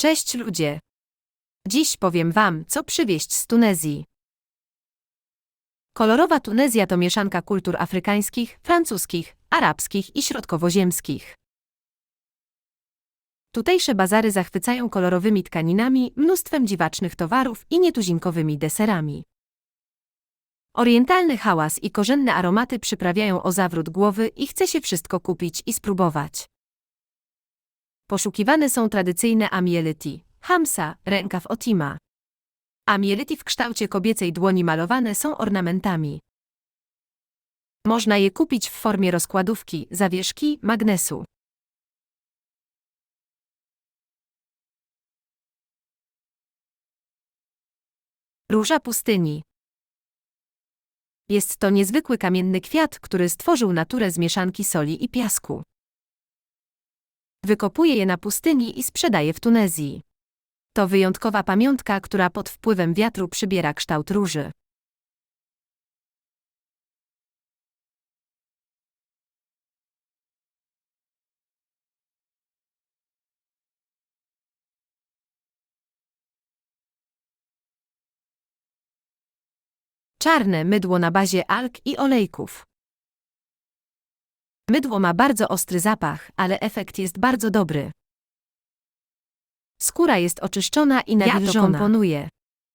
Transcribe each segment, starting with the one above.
Cześć ludzie! Dziś powiem Wam, co przywieźć z Tunezji. Kolorowa Tunezja to mieszanka kultur afrykańskich, francuskich, arabskich i środkowoziemskich. Tutejsze bazary zachwycają kolorowymi tkaninami, mnóstwem dziwacznych towarów i nietuzinkowymi deserami. Orientalny hałas i korzenne aromaty przyprawiają o zawrót głowy i chce się wszystko kupić i spróbować. Poszukiwane są tradycyjne amielyti, hamsa, rękaw otima. Amielyti w kształcie kobiecej dłoni malowane są ornamentami. Można je kupić w formie rozkładówki, zawieszki, magnesu. Róża pustyni. Jest to niezwykły kamienny kwiat, który stworzył naturę z mieszanki soli i piasku. Wykopuje je na pustyni i sprzedaje w Tunezji. To wyjątkowa pamiątka, która pod wpływem wiatru przybiera kształt róży. Czarne mydło na bazie alg i olejków. Mydło ma bardzo ostry zapach, ale efekt jest bardzo dobry. Skóra jest oczyszczona i nawilżona. Ja to komponuje.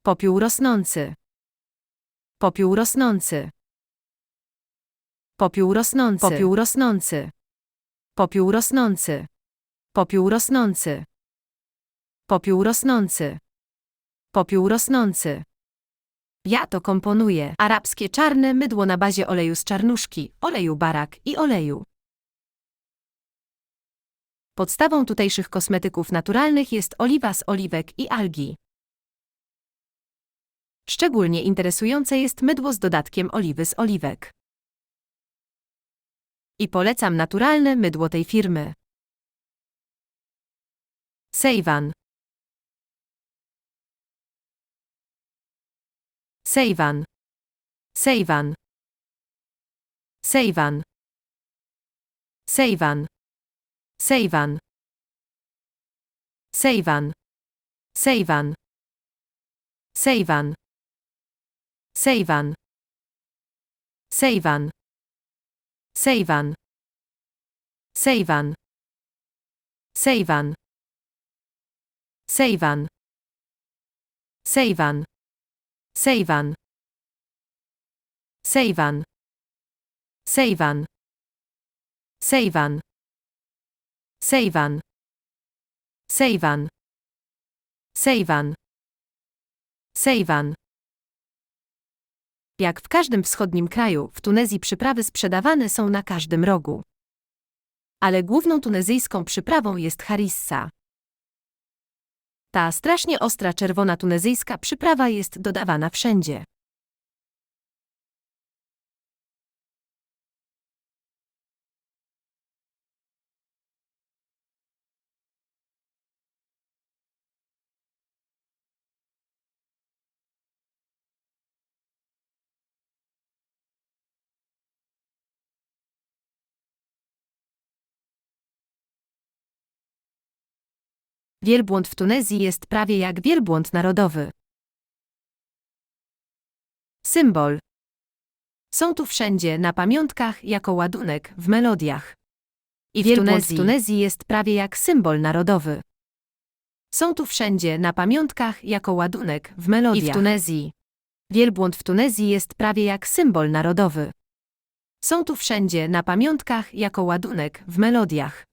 Popiół rosnący. Popiół rosnący. Popiół rosnący. Popiół rosnący. Popiół rosnący. Popiół rosnący. Popiół rosnący. Popiół rosnący. Ja to komponuję. Arabskie czarne mydło na bazie oleju z czarnuszki, oleju barak i oleju. Podstawą tutejszych kosmetyków naturalnych jest oliwa z oliwek i algi. Szczególnie interesujące jest mydło z dodatkiem oliwy z oliwek. I polecam naturalne mydło tej firmy. Seivan. Seivan. Seivan. Seivan. Seivan. Seivan. Seivan. Seivan. Seivan. Seivan. Seivan. Seivan. Seivan. Seivan. Seivan. Seivan. Seivan. Seivan. Seivan. Seivan. Seivan. Seivan. Seivan. Seivan. Jak w każdym wschodnim kraju, w Tunezji przyprawy sprzedawane są na każdym rogu. Ale główną tunezyjską przyprawą jest harissa. Ta strasznie ostra czerwona tunezyjska przyprawa jest dodawana wszędzie. Wielbłąd w Tunezji jest prawie jak wielbłąd narodowy. Symbol. Są tu wszędzie na pamiątkach jako ładunek w melodiach. I w Wielbłąd Tunezji. w Tunezji jest prawie jak symbol narodowy. Są tu wszędzie na pamiątkach jako ładunek w melodiach. I w Tunezji. Wielbłąd w Tunezji jest prawie jak symbol narodowy. Są tu wszędzie na pamiątkach jako ładunek w melodiach.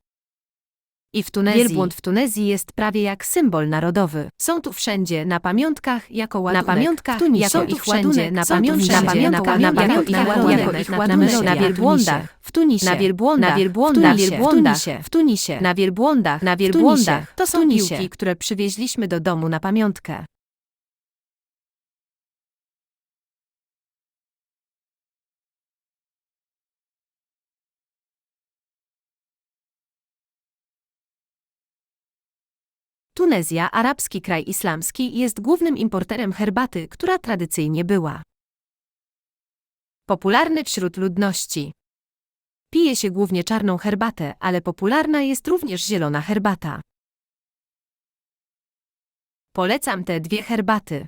I w Tunezji. Wielbłąd w Tunezji jest prawie jak symbol narodowy. Są tu wszędzie na pamiątkach jako ładunek. Na pamiątkach w Tunisie. jako Są ich tu wszędzie ładunek. na Są tu pamiątkach na na pamiątkach pamiątkach jako ich ładunek. Na Na. Na wielbłądach w Tunisie. Na wielbłądach. Na wielbłądach. W Tunisie. Na wielbłądach. Na wielbłądach. To są piłki, które przywieźliśmy do domu na pamiątkę. Tunezja, arabski kraj islamski, jest głównym importerem herbaty, która tradycyjnie była popularny wśród ludności. Pije się głównie czarną herbatę, ale popularna jest również zielona herbata. Polecam te dwie herbaty.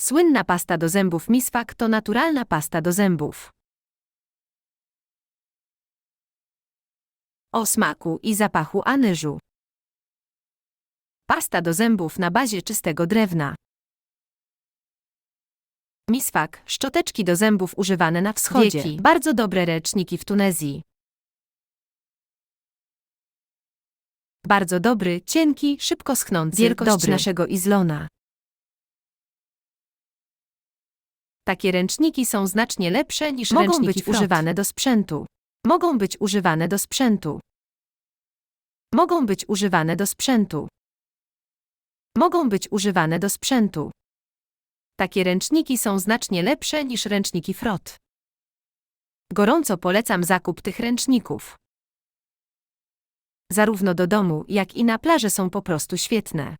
Słynna pasta do zębów Misfak to naturalna pasta do zębów. O smaku i zapachu anyżu. Pasta do zębów na bazie czystego drewna. Misfak, szczoteczki do zębów używane na wschodzie. Wieki. Bardzo dobre ręczniki w Tunezji. Bardzo dobry, cienki, szybko schnący, Wielkość dobry. naszego Izlona. Takie ręczniki są znacznie lepsze niż Mogą ręczniki być używane do sprzętu. Mogą być używane do sprzętu. Mogą być używane do sprzętu. Mogą być używane do sprzętu. Takie ręczniki są znacznie lepsze niż ręczniki Frot. Gorąco polecam zakup tych ręczników. Zarówno do domu, jak i na plaży są po prostu świetne.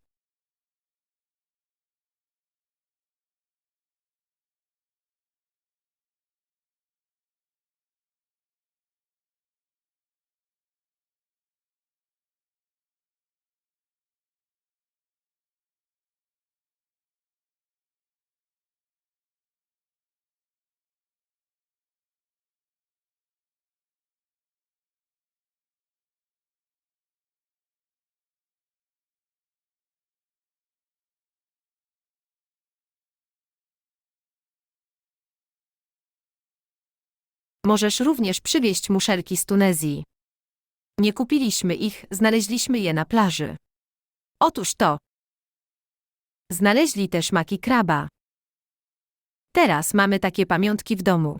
Możesz również przywieźć muszelki z Tunezji. Nie kupiliśmy ich, znaleźliśmy je na plaży. Otóż to. Znaleźli też maki kraba. Teraz mamy takie pamiątki w domu.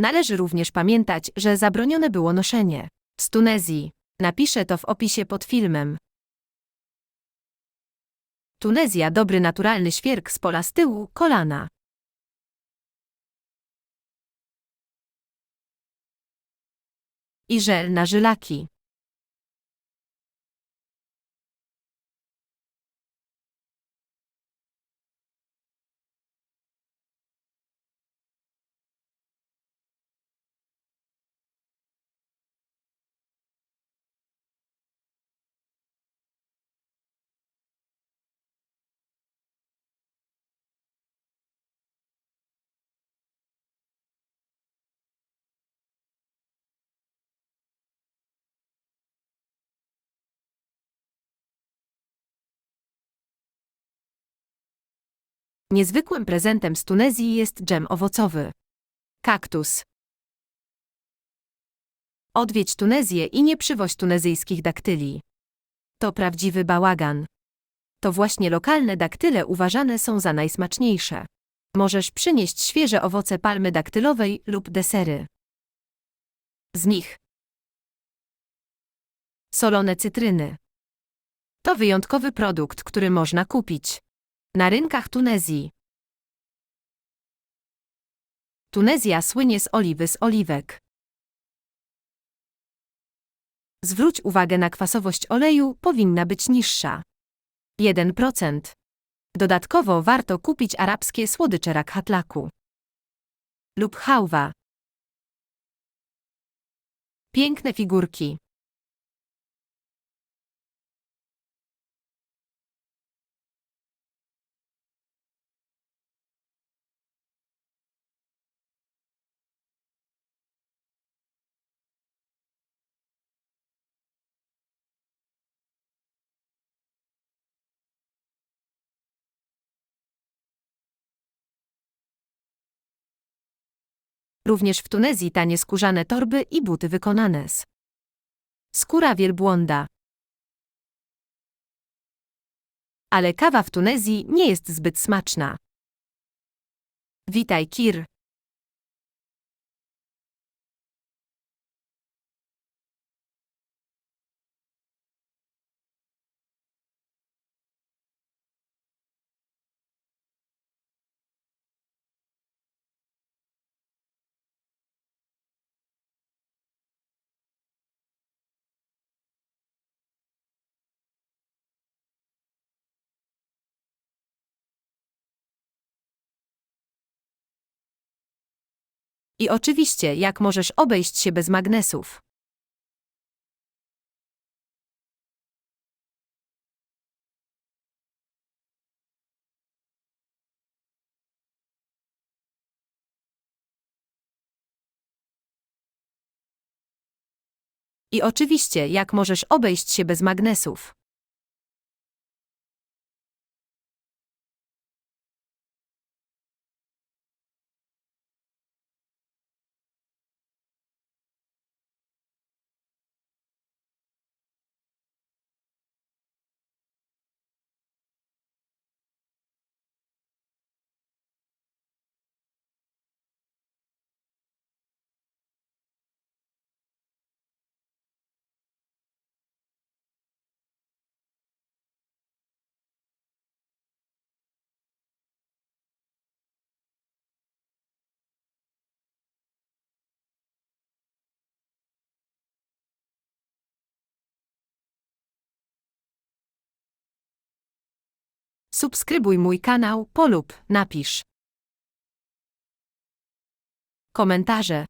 Należy również pamiętać, że zabronione było noszenie. Z Tunezji. Napiszę to w opisie pod filmem. Tunezja dobry naturalny świerk z pola z tyłu, kolana. I żel na żylaki. Niezwykłym prezentem z Tunezji jest dżem owocowy. Kaktus. Odwiedź Tunezję i nie przywoź tunezyjskich daktyli. To prawdziwy bałagan. To właśnie lokalne daktyle uważane są za najsmaczniejsze. Możesz przynieść świeże owoce palmy daktylowej lub desery. Z nich solone cytryny. To wyjątkowy produkt, który można kupić na rynkach Tunezji. Tunezja słynie z oliwy z oliwek. Zwróć uwagę na kwasowość oleju, powinna być niższa. 1%. Dodatkowo warto kupić arabskie słodycze rakhatlaku lub hałwa. Piękne figurki. Również w Tunezji tanie skórzane torby i buty wykonane z skóra wielbłąda. Ale kawa w Tunezji nie jest zbyt smaczna. Witaj, Kir. I oczywiście, jak możesz obejść się bez magnesów? I oczywiście, jak możesz obejść się bez magnesów? Subskrybuj mój kanał, polub, napisz. Komentarze.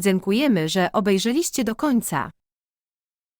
Dziękujemy, że obejrzeliście do końca.